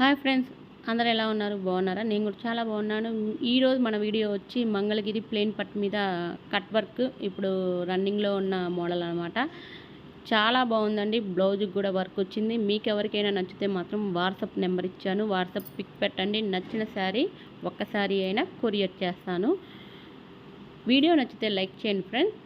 Hi friends అందరు ఎలా ఉన్నారు? బాగున్నారా? నేను కూడా చాలా బాగున్నాను. ఈరోజు మన వీడియో వచ్చి మంగళగిరి ప్లేన్ పట్ మీద కట్ వర్క్ ఇప్పుడు రన్నింగ్లో ఉన్న మోడల్ అనమాట చాలా బాగుందండి. బ్లౌజ్కి కూడా వర్క్ వచ్చింది. మీకు ఎవరికైనా నచ్చితే మాత్రం వాట్సాప్ నెంబర్ ఇచ్చాను. వాట్సాప్ పిక్ పెట్టండి. నచ్చిన శారీ ఒక్కసారి అయినా కొరియర్ చేస్తాను. వీడియో నచ్చితే లైక్ చేయండి ఫ్రెండ్స్.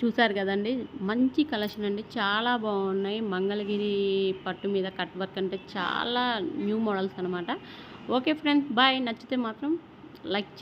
చూసారు కదండి? మంచి కలెక్షన్ అండి. చాలా బాగున్నాయి. మంగళగిరి పట్టు మీద కట్ వర్క్ అంటే చాలా న్యూ మోడల్స్ అనమాట ఓకే ఫ్రెండ్స్ బాయ్. నచ్చితే మాత్రం లైక్